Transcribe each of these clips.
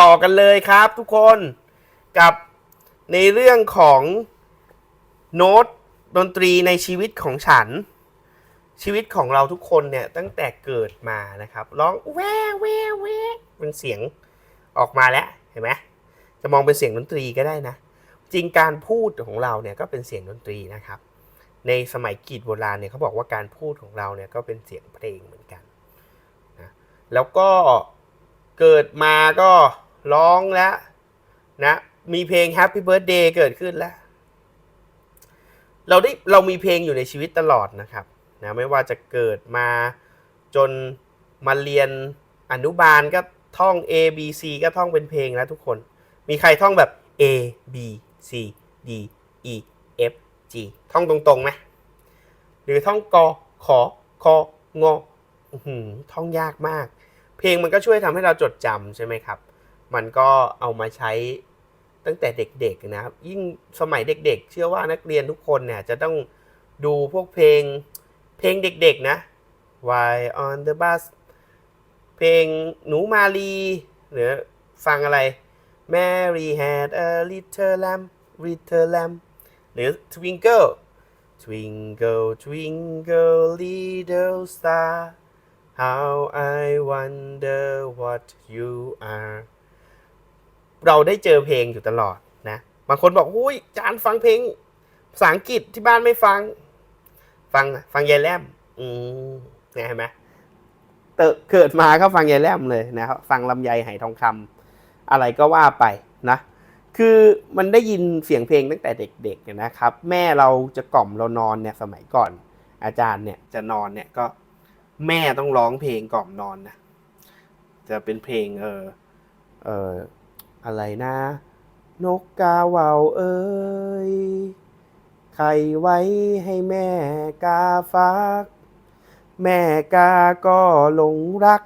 ต่อกันเลยครับทุกคนกับในเรื่องของโน้ตดนตรีในชีวิตของฉัน ชีวิตของเราทุกคนเนี่ยตั้งแต่เกิดมานะครับร้องแววแววแววเป็นเสียงออกมาแล้วเห็นไหมจะมองเป็นเสียงดนตรีก็ได้นะ จริงการพูดของเราเนี่ยก็เป็นเสียงดนตรีนะครับ ในสมัยกรีกโบราณเนี่ยเขาบอกว่าการพูดของเราเนี่ยก็เป็นเสียงเพลงเหมือนกันนะแล้วก็เกิดมาก็ ร้องแล้วนะมีเพลง Happy Birthday เกิดขึ้นแล้ว เราได้เรามีเพลงอยู่ในชีวิตตลอดนะครับนะไม่ว่าจะเกิดมาจนมาเรียนอนุบาลก็ท่อง A B C ก็ท่องเป็นเพลงแล้วทุกคน มีใครท่องแบบ A B C D E F G ท่องตรงๆไหมหรือท่องกอขอคองอหือท่องยากมาก เพลงมันก็ช่วยทำให้เราจดจำใช่ไหมครับ มันก็เอามาใช้ตั้งแต่เด็กๆนะครับ ยิ่งสมัยเด็กๆ เชื่อว่านักเรียนทุกคนเนี่ยจะต้องดูพวกเพลงเพลงเด็กๆนะ Why on the bus เพลงหนูมาลี หรือฟังอะไร Mary had a little lamb little lamb หรือ Twinkle Twinkle twinkle little star how I wonder what you are เราได้เจอเพลงอยู่ตลอดนะบางคนบอกอุ้ยจานฟังเพลงภาษาอังกฤษที่บ้านไม่ฟัง ฟังฟังยายแลมอืมเนี่ยเห็นไหมเตอะเกิดมาก็ฟังยายแลมเลยนะครับฟังลำไยไหทองคำอะไรก็ว่าไปนะคือมันได้ยินเสียงเพลงตั้งแต่เด็กๆเนี่ยนะครับ แม่เราจะกล่อมเรานอนเนี่ยสมัยก่อน อาจารย์เนี่ยจะนอนเนี่ยก็แม่ต้องร้องเพลงกล่อมนอนนะจะเป็นเพลงเออเออ อะไรนะ นกกาเหว่าเอ้ยไข่ไว้ให้แม่กาฟัก แม่กาก็หลงรัก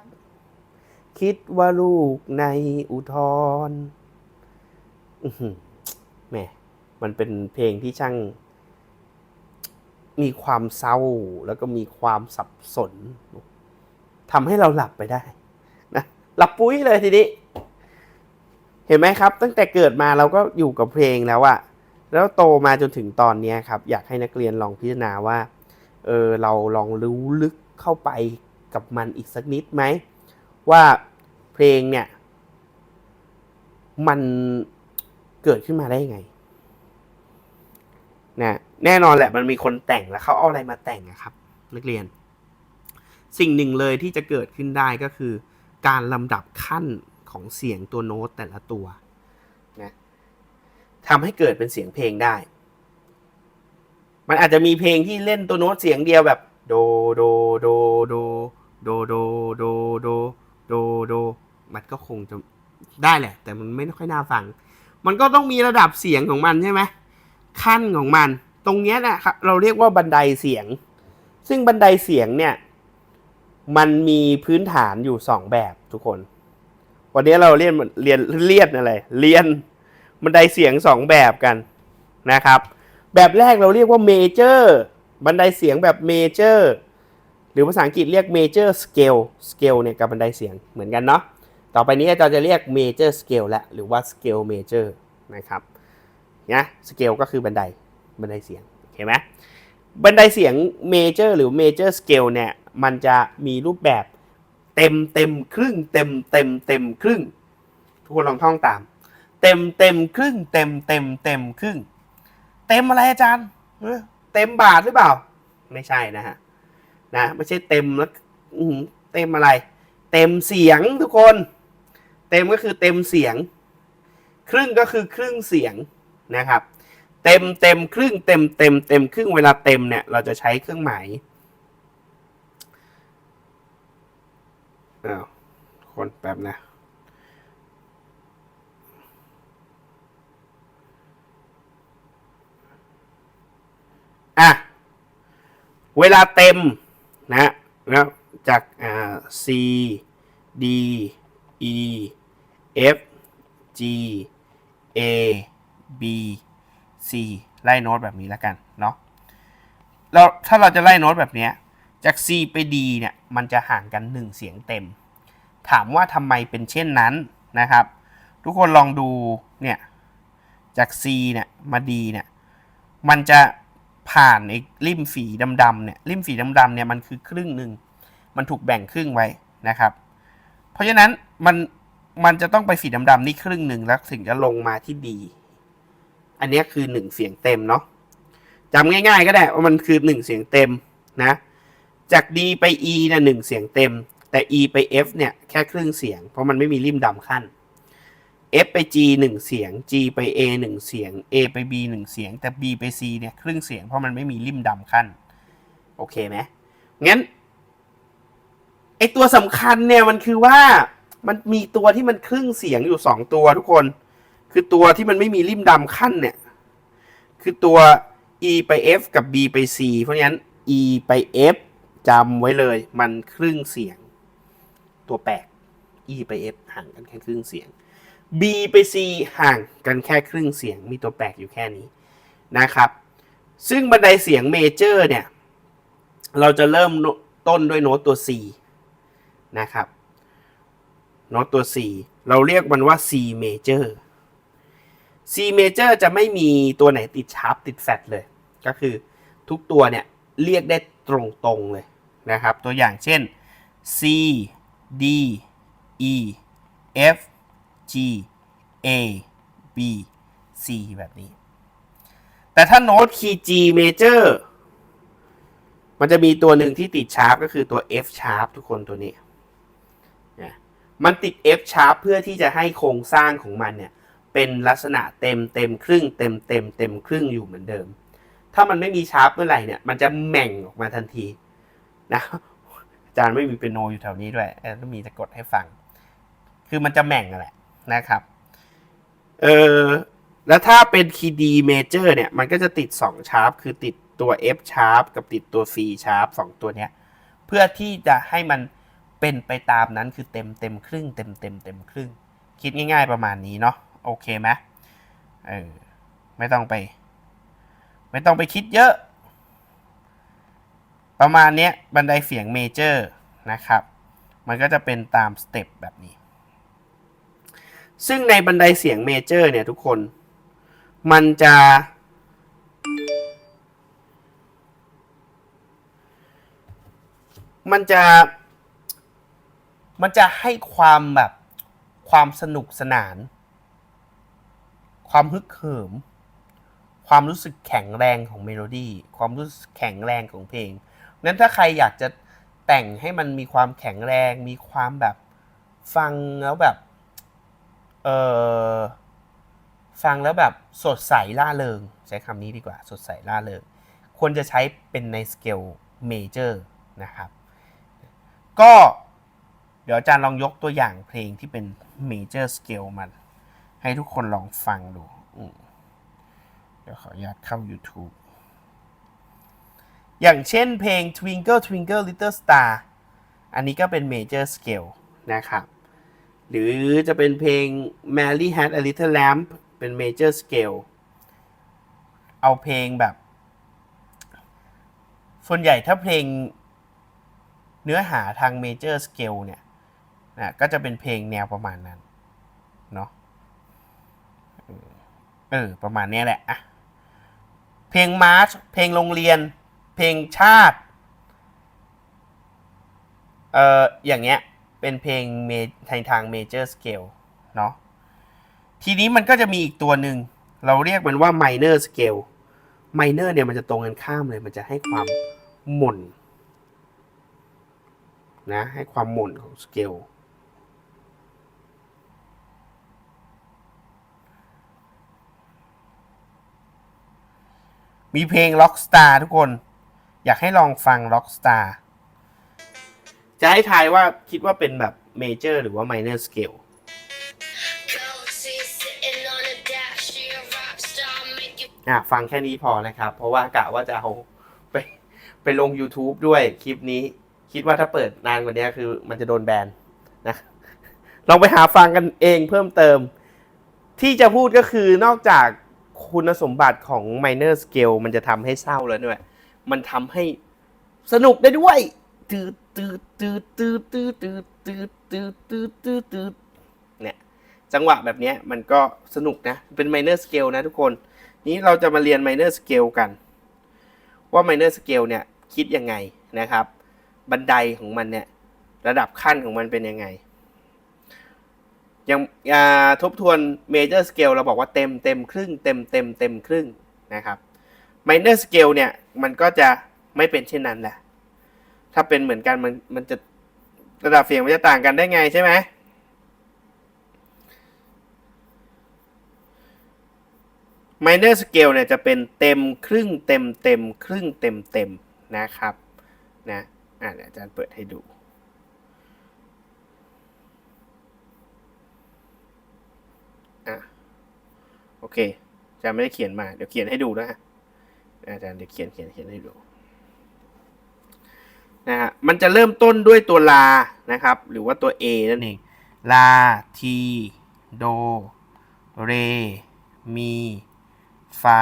คิดว่าลูกในอุทธรแม่มันเป็นเพลงที่ช่าง มีความเศร้าแล้วก็มีความสับสนทำให้เราหลับไปได้นะหลับปุ้ยเลยทีนี้ เห็นไหมครับ ตั้งแต่เกิดมาเราก็อยู่กับเพลงแล้วอะแล้วโตมาจนถึงตอนนี้ครับ อยากให้นักเรียนลองพิจารณาว่าเออเราลองรู้ลึกเข้าไปกับมันอีกสักนิดไหม ว่าเพลงเนี่ย มันเกิดขึ้นมาได้ยังไงนะแน่นอนแหละมันมีคนแต่งแล้วเขาเอาอะไรมาแต่งอะครับ นักเรียน สิ่งหนึ่งเลยที่จะเกิดขึ้นได้ก็คือ การลำดับขั้น ของเสียงตัวโน้ตแต่ละตัวนะทำให้เกิดเป็นเสียงเพลงได้ มันอาจจะมีเพลงที่เล่นตัวโน้ตเสียงเดียวแบบโดโดโดโดโดโดโดโดโดโดมันก็คงจะได้แหละ แต่มันไม่ค่อยน่าฟัง มันก็ต้องมีระดับเสียงของมันใช่ไหมขั้นของมัน ตรงเนี้ยนะครับเราเรียกว่าบันไดเสียง ซึ่งบันไดเสียงเนี่ย มันมีพื้นฐานอยู่สองแบบทุกคน วันนี้เราเรียนเรียนเรียนอะไร เรียนบันไดเสียงสองแบบกันนะครับ แบบแรกเราเรียกว่าเมเจอร์บันไดเสียงแบบเมเจอร์หรือภาษาอังกฤษเรียกเมเจอร์สเกลสเกลเนี่ยกับบันไดเสียงเหมือนกันเนาะต่อไปนี้อาจารย์จะเรียกเมเจอร์สเกลและหรือว่าสเกลเมเจอร์นะครับนะสเกลก็คือบันไดบันไดเสียงเห็นไหมบันไดเสียงเมเจอร์หรือเมเจอร์สเกลเนี่ยมันจะมีรูปแบบ เต็มเต็มครึ่ง เต็มเต็มเต็มครึ่ง ทุกคนลองท่องตาม เต็มเต็มครึ่ง เต็มเต็มเต็มครึ่ง เต็มอะไรอาจารย์เต็มบาทหรือเปล่า ไม่ใช่นะฮะนะไม่ใช่เต็มแล้วเต็มอะไร เต็มเสียงทุกคน เต็มก็คือเต็มเสียง ครึ่งก็คือครึ่งเสียงนะครับ เต็มเต็มครึ่งเต็มเต็มเต็มครึ่งเวลาเต็มเนี่ยเราจะใช้เครื่องหมาย อ้าวคนแป๊บนะอะ เวลาเต็มนะแล้วจากอ่า C D E F G A B C ไล่โน้ตแบบนี้แล้วกันเนาะแล้วถ้าเราจะไล่โน้ตแบบเนี้ยจาก C ไป D เนี่ย มันจะห่างกัน 1 เสียงเต็ม ถามว่าทำไมเป็นเช่นนั้นนะครับ ทุกคนลองดูเนี่ยจาก C เนี่ยมา D เนี่ยมันจะผ่านไอ้ริมฝีดำๆเนี่ยริมฝีดำๆเนี่ยมันคือครึ่งหนึ่งมันถูกแบ่งครึ่งไว้นะครับ เพราะฉะนั้นมันมันจะต้องไปฝีดำๆนี่ครึ่งหนึ่งแล้วถึงจะลงมาที่ D อันนี้คือหนึ่งเสียงเต็มเนาะจำง่าย ๆ ก็ได้ว่ามันคือหนึ่งเสียงเต็มนะ จาก D ไป E เนี่ยหนึ่งเสียงเต็ม แต่ E ไป F เนี่ยแค่ครึ่งเสียง เพราะมันไม่มีริมดำขั้น F ไป G หนึ่งเสียง G ไป A หนึ่งเสียง A ไป B หนึ่งเสียง แต่ B ไป C เนี่ยครึ่งเสียงเพราะมันไม่มีริมดำขั้น โอเคไหมงั้นไอตัวสำคัญเนี่ยมันคือว่ามันมีตัวที่มันครึ่งเสียงอยู่สองตัวทุกคน คือตัวที่มันไม่มีริมดำขั้นเนี่ย คือตัว E ไป F กับ B ไป C เพราะฉะนั้น E ไป F จำไว้เลยมันครึ่งเสียง ตัวแปลก E ไป F ห่างกันแค่ครึ่งเสียง B ไป C ห่างกันแค่ครึ่งเสียง มีตัวแปลกอยู่แค่นี้นะครับ ซึ่งบันไดเสียงเมเจอร์เนี่ย เราจะเริ่มต้นด้วยโน้ตตัว C นะครับ โน้ตตัว C เราเรียกมันว่า C major C major จะไม่มีตัวไหนติดชาร์ปติดแฟตเลย ก็คือทุกตัวเนี่ย เรียกได้ตรงๆเลย นะครับ ตัวอย่างเช่น C D E F G A B C แบบนี้ แต่ถ้าโน้ตคีย์ G major มันจะมีตัวหนึ่งที่ติดชาร์ปก็คือตัว F sharp ทุกคนตัวนี้นะมันติด F sharp เพื่อที่จะให้โครงสร้างของมันเนี่ย เป็นลักษณะเต็มเต็มครึ่ง เต็มเต็มเต็มครึ่งอยู่เหมือนเดิม ถ้ามันไม่มีชาร์ปเมื่อไหร่เนี่ย มันจะแหม่งออกมาทันที นะอาจารย์ไม่มีเปียโนอยู่แถวนี้ด้วยต้องมีจะกดให้ฟัง คือมันจะแม่งนั่นแหละนะครับเออแล้วถ้าเป็นคีย์ D major เนี่ย มันก็จะติด 2 ชาร์ปคือติดตัว F sharp กับติดตัว C sharp สองตัวเนี้ย เพื่อที่จะให้มันเป็นไปตามนั้นคือเต็มเต็มครึ่งเต็มเต็มเต็มครึ่ง คิดง่ายๆประมาณนี้เนาะโอเคไหมเออไม่ต้องไป ไม่ต้องไปคิดเยอะ ประมาณเนี้ยบันไดเสียงเมเจอร์นะครับ มันก็จะเป็นตามสเต็ปแบบนี้ ซึ่งในบันไดเสียงเมเจอร์เนี่ยทุกคน มันจะ มันจะ มันจะให้ความแบบความสนุกสนาน ความฮึกเหิม ความรู้สึกแข็งแรงของเมโลดี้ ความรู้สึกแข็งแรงของเพลง นั้นถ้าใครอยากจะแต่งให้มันมีความแข็งแรง มีความแบบฟังแล้วแบบเออฟังแล้วแบบสดใสล่าเริง ใช้คำนี้ดีกว่า สดใสล่าเริง ควรจะใช้เป็นในสเกลเมเจอร์นะครับ ก็เดี๋ยวอาจารย์ลองยกตัวอย่างเพลงที่เป็นเมเจอร์สเกลมัน ให้ทุกคนลองฟังดู เดี๋ยวขออนุญาตเข้า YouTube อย่างเช่นเพลง Twinkle Twinkle Little Star อันนี้ก็เป็น Major Scale นะครับ หรือจะเป็นเพลง Mary Had a Little Lamb เป็น Major Scale เอาเพลงแบบ ส่วนใหญ่ถ้าเพลงเนื้อหาทาง Major Scale เนี่ยนะก็จะเป็นเพลงแนวประมาณนั้น เนาะเออ ประมาณนี้แหละอะเพลงมาร์ชเพลงโรงเรียน เพลงชาติ เอ่อ อย่างเงี้ย เป็นเพลงเมทางทาง major scale เนาะ ทีนี้มันก็จะมีอีกตัวหนึ่ง เราเรียกมันว่า minor scale minor เนี่ยมันจะตรงกันข้ามเลย มันจะให้ความหม่นนะ ให้ความหม่นของ scale มีเพลง Rockstar ทุกคน อยากให้ลองฟัง Rockstar จะให้ทายว่าคิดว่าเป็นแบบ Major หรือว่า Minor Scale Galaxy sitting on a dash, she a rock star, make you อะฟังแค่นี้พอนะครับ เพราะว่ากะว่าจะเอาไปไปลง YouTube ด้วยคลิปนี้ คิดว่าถ้าเปิดนานกว่านี้คือมันจะโดนแบนนะลองไปหาฟังกันเองเพิ่มเติม ที่จะพูดก็คือนอกจากคุณสมบัติของ minor scale มันจะทำให้เศร้าแล้วด้วย มันทำให้สนุกได้ด้วยตืดตืดตืดตืดตืดตืดตืดตืดตืดตืดตืดเนี่ยจังหวะแบบนี้มันก็สนุกนะ เป็น minor scale นะทุกคน นี้เราจะมาเรียน minor scale กัน ว่า minor scale เนี่ยคิดยังไงนะครับ บันไดของมันเนี่ยระดับขั้นของมันเป็นยังไงอย่างทบทวน major scale เราบอกว่าเต็มเต็มครึ่งเต็มเต็มเต็มครึ่งนะครับ minor scale เนี่ย มันก็จะไม่เป็นเช่นนั้นแหละ ถ้าเป็นเหมือนกันมันมันจะระดับเสียงมันจะต่างกันได้ไงใช่ไหม minor scale เนี่ยจะเป็นเต็มครึ่งเต็มเต็มครึ่งเต็มเต็มนะครับนะอะอาจารย์เปิดให้ดู อะ โอเคอาจารย์ไม่ได้เขียนมา เดี๋ยวเขียนให้ดูนะฮะ อาจารย์เดี๋ยวเขียนเขียนเขียนให้ดูนะฮะมันจะเริ่มต้นด้วยตัวลานะครับ หรือว่าตัว A นั่นเองลาทีโดเรมีฟา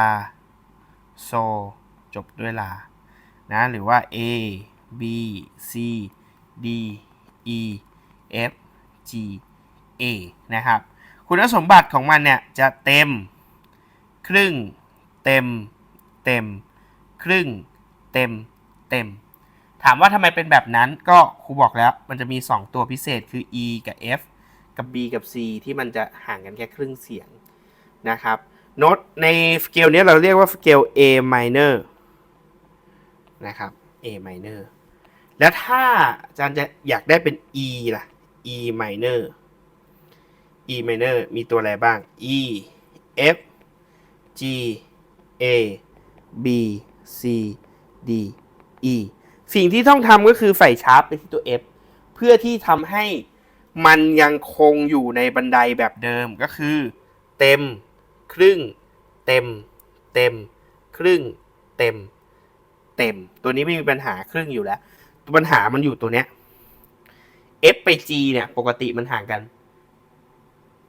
โซจบด้วยลานะหรือว่า A B C D E F G A นะครับ คุณสมบัติของมันเนี่ยจะเต็ม ครึ่ง เต็ม เต็ม ครึ่ง เต็ม เต็ม ถามว่าทำไมเป็นแบบนั้นก็ครูบอกแล้วมันจะมี 2 ตัวพิเศษคือ E กับ F กับ B กับ C ที่มันจะห่างกันแค่ครึ่งเสียงนะครับโน้ตในสเกลนี้เราเรียกว่าสเกล A minor นะครับ A minor แล้วถ้าอาจารย์จะอยากได้เป็น E ล่ะ E minor E minor มีตัวอะไรบ้าง E F G A B C D E สิ่งที่ต้องทำก็คือใส่ชาร์ปไปที่ตัว F เพื่อที่ทำให้มันยังคงอยู่ในบันไดแบบเดิมก็คือ เต็ม ครึ่ง เต็ม เต็ม ครึ่ง เต็ม เต็ม ตัวนี้ไม่มีปัญหาครึ่งอยู่แล้วตัวปัญหามันอยู่ตัวเนี้ย F ไป G เนี่ย ปกติมันห่างกัน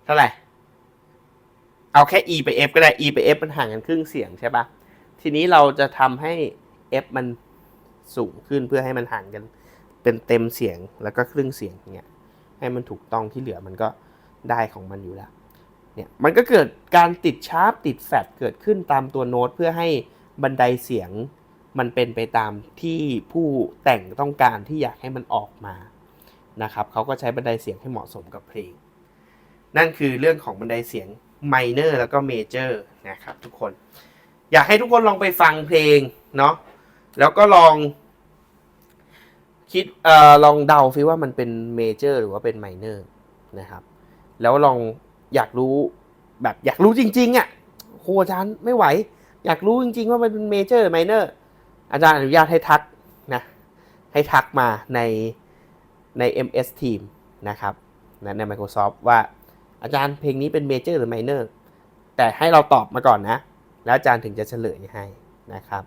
เท่าไหร่ เอาแค่ E ไป F ก็ได้ E ไป F มันห่างกันครึ่งเสียงใช่ปะ ทีนี้เราจะทำให้ F มันสูงขึ้นเพื่อให้มันห่างกัน เป็นเต็มเสียงแล้วก็ครึ่งเสียงอย่างเงี้ยให้มันถูกต้องที่เหลือมันก็ได้ของมันอยู่แล้วเนี่ยมันก็เกิดการติดชาร์ปติดแฟดเกิดขึ้นตามตัวโน้ตเพื่อให้บันไดเสียงมันเป็นไปตามที่ผู้แต่งต้องการที่อยากให้มันออกมานะครับเขาก็ใช้บันไดเสียงให้เหมาะสมกับเพลง นั่นคือเรื่องของบันไดเสียงไมเนอร์แล้วก็เมเจอร์นะครับทุกคน อยากให้ทุกคนลองไปฟังเพลงเนาะแล้วก็ลอง คิดเอ่อลองเดาซิว่ามันเป็นเมเจอร์หรือว่าเป็นไมเนอร์นะครับ แล้วลองอยากรู้แบบอยากรู้จริง ๆอะ่ะโหอาจารย์ไม่ไหว อยากรู้จริง ๆ ว่ามันเป็นเมเจอร์หรือไมเนอร์อาจารย์อนุญาตให้ทักนะให้ทักมาในใน MS Team นะครับนะใน Microsoft ว่าอาจารย์เพลงนี้เป็นเมเจอร์หรือไมเนอร์แต่ให้เราตอบมาก่อนนะ แล้วอาจารย์ถึงจะเฉลยให้นะครับ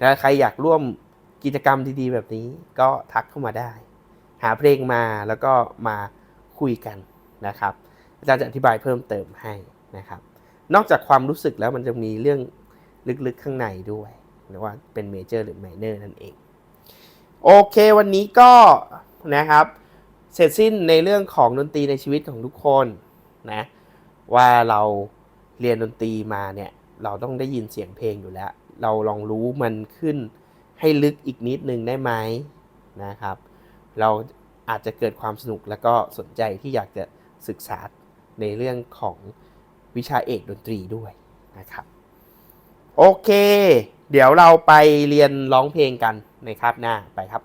ถ้าใครอยากร่วมกิจกรรมดีๆ แบบนี้ก็ทักเข้ามาได้ หาเพลงมาแล้วก็มาคุยกันนะครับ อาจารย์จะอธิบายเพิ่มเติมให้นะครับ นอกจากความรู้สึกแล้วมันจะมีเรื่องลึกๆข้างในด้วยหรือว่าเป็นเมเจอร์หรือไมเนอร์นั่นเอง โอเควันนี้ก็นะครับ เสร็จสิ้นในเรื่องของดนตรีในชีวิตของทุกคนนะว่าเราเรียนดนตรีมาเนี่ย เราต้องได้ยินเสียงเพลงอยู่แล้ว เราลองรู้มันขึ้นให้ลึกอีกนิดนึงได้ไหมนะครับ เราอาจจะเกิดความสนุกแล้วก็สนใจที่อยากจะศึกษาในเรื่องของวิชาเอกดนตรีด้วยนะครับ โอเค เดี๋ยวเราไปเรียนร้องเพลงกันในคาบหน้าไปครับ